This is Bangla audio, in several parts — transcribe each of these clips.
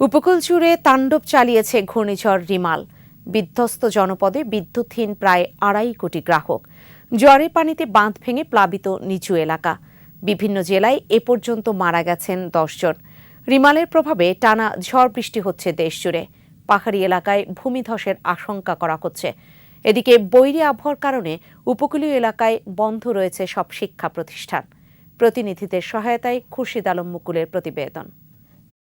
উপকূল জুড়ে তাণ্ডব চালিয়েছে ঘূর্ণিঝড় রিমাল। বিধ্বস্ত জনপদে বিদ্যুৎহীন প্রায় আড়াই কোটি গ্রাহক। জ্বরে পানিতে বাঁধ ভেঙে প্লাবিত নিচু এলাকা। বিভিন্ন জেলায় এ পর্যন্ত মারা গেছেন দশজন রিমালের প্রভাবে টানা ঝড় বৃষ্টি হচ্ছে দেশজুড়ে পাহাড়ি এলাকায় ভূমিধসের আশঙ্কা করা হচ্ছে। এদিকে বৈরী আবহাওয়ার কারণে উপকূলীয় এলাকায় বন্ধ রয়েছে সব শিক্ষা প্রতিষ্ঠান। প্রতিনিধিদের সহায়তায় খুরশিদ আলম মুকুলের প্রতিবেদন।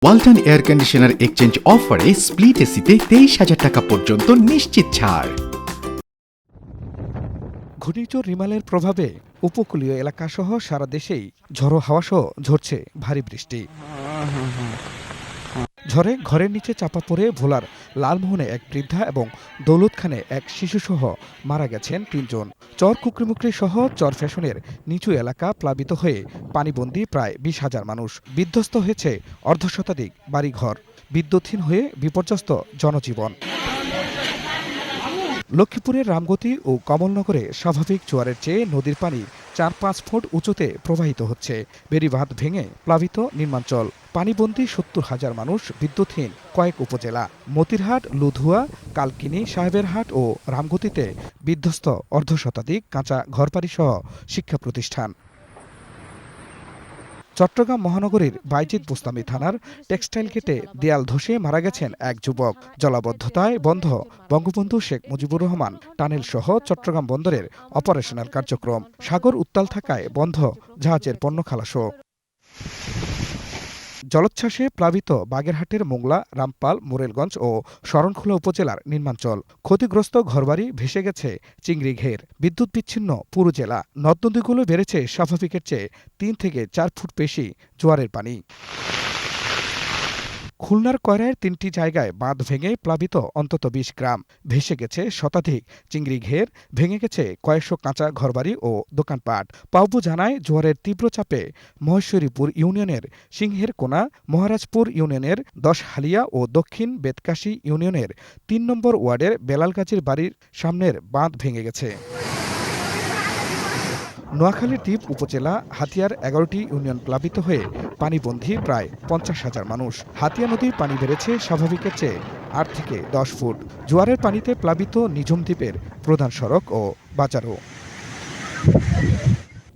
ওয়ালটন এয়ার কন্ডিশনার এক্সচেঞ্জ অফারে স্প্লিট এসিতে তেইশ হাজার টাকা পর্যন্ত নিশ্চিত ছাড়। ঘূর্ণিঝড় রিমালের প্রভাবে উপকূলীয় এলাকাসহ সারা দেশেই ঝড়ো হাওয়া সহ ঝরছে ভারী বৃষ্টি। ঝড়ে ঘরের নিচে চাপা পড়ে ভোলার লালমোহনে এক বৃদ্ধা এবং দৌলত খানে এক শিশুসহ মারা গেছেন তিনজন। চর কুকরিমুকরি সহ চর ফ্যাশনের নিচু এলাকা প্লাবিত হয়ে পানিবন্দী প্রায় বিশ হাজার মানুষ। বিধ্বস্ত হয়েছে অর্ধশতাধিক বাড়িঘর। বিদ্যুৎহীন হয়ে বিপর্যস্ত জনজীবন। লক্ষ্মীপুরের রামগতি ও কমলনগরে স্বাভাবিক জোয়ারের চেয়ে নদীর পানি চার পাঁচ ফুট উঁচুতে প্রবাহিত হচ্ছে। বেড়িবাঁধ ভেঙে প্লাবিত নির্মাঞ্চল। পানিবন্দী সত্তর হাজার মানুষ বিদ্যুৎহীন কয়েক উপজেলা। মতিরহাট, লুধুয়া, কালকিনি, সাহেবেরহাট ও রামগতিতে বিধ্বস্ত অর্ধশতাধিক কাঁচা ঘরবাড়ি সহ শিক্ষা প্রতিষ্ঠান চট্টগ্রাম মহানগরীর বাইজিৎ বুস্তামি থানার টেক্সটাইল গেটে দেয়াল ধসে মারা গেছেন এক যুবক। জলাবদ্ধতায় বন্ধ। বঙ্গবন্ধু শেখ মুজিবুর রহমান, টানেল সহ চট্টগ্রাম বন্দরের অপারেশনাল কার্যক্রম। সাগর উত্তাল থাকায় বন্ধ। জাহাজের পণ্য খালাসও। জলোচ্ছ্বাসে প্লাবিত বাগেরহাটের মোংলা, রামপাল, মোরেলগঞ্জ ও শরণখোলা উপজেলার নির্মাঞ্চল। ক্ষতিগ্রস্ত ঘরবাড়ি ভেসে গেছে চিংড়ি ঘের। বিদ্যুৎ বিচ্ছিন্ন পুরো জেলা। নদ নদীগুলো বেড়েছে স্বাভাবিকের চেয়ে তিন থেকে চার ফুট বেশি জোয়ারের পানি। খুলনার কয়রায় তিনটি জায়গায় বাঁধ ভেঙে প্লাবিত অন্তত বিশ গ্রাম। ভেসে গেছে শতাধিক চিংড়ি ঘের, ভেঙে গেছে কয়েকশো কাঁচা ঘরবাড়ি ও দোকানপাট। পাউবু জানায় জোয়ারের তীব্র চাপে মহেশ্বরীপুর ইউনিয়নের সিংহের কোনা, মহারাজপুর ইউনিয়নের দশহালিয়া ও দক্ষিণ বেতকাশী ইউনিয়নের তিন নম্বর ওয়ার্ডের বেলালগাজীর বাড়ির সামনের বাঁধ ভেঙে গেছে। নোয়াখালীর দ্বীপ উপজেলা হাতিয়ার এগারোটি ইউনিয়ন প্লাবিত হয়ে পানিবন্দী প্রায় পঞ্চাশ হাজার মানুষ। হাতিয়া নদীর পানি বেড়েছে স্বাভাবিকের চেয়ে আট থেকে দশ ফুট। জোয়ারের পানিতে প্লাবিত নিঝুম দ্বীপের প্রধান সড়ক ও বাজারও।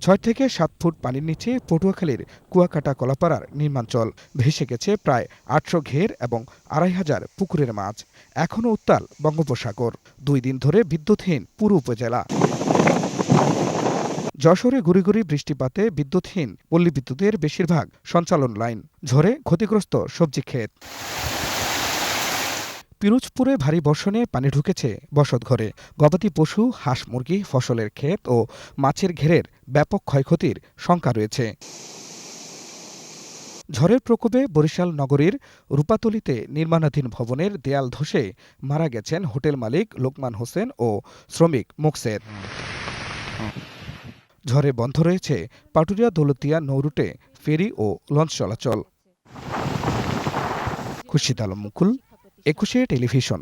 ছয় থেকে সাত ফুট পানির নিচে পটুয়াখালীর কুয়াকাটা কলাপাড়ার নির্মাঞ্চল ভেসে গেছে প্রায় আটশো ঘের এবং আড়াই হাজার পুকুরের মাছ। এখনও উত্তাল বঙ্গোপসাগর। দুই দিন ধরে বিদ্যুৎহীন পুরো উপজেলা। যশোরে গুড়ি বৃষ্টিপাতে বিদ্যুৎহীন পল্লী বিদ্যুতের বেশিরভাগ সঞ্চালন লাইন। ঝরে ক্ষতিগ্রস্ত সবজি ক্ষেত। পিরোজপুরে ভারী বর্ষণে পানি ঢুকেছে বসতঘরে। গবাদি পশু, হাঁস মুরগি, ফসলের ক্ষেত ও মাছের ঘেরের ব্যাপক ক্ষয়ক্ষতির শঙ্কা রয়েছে। ঝড়ের প্রকোপে বরিশাল নগরীর রূপাতলিতে নির্মাণাধীন ভবনের দেয়াল ধসে মারা গেছেন হোটেল মালিক লোকমান হোসেন ও শ্রমিক মুকসেদ ঝড়ে বন্ধ রয়েছে পাটুরিয়া দৌলতিয়া নৌরুটে ফেরি ও লঞ্চ চলাচল। খুরশিদ আলম মুকুল, একুশে টেলিভিশন।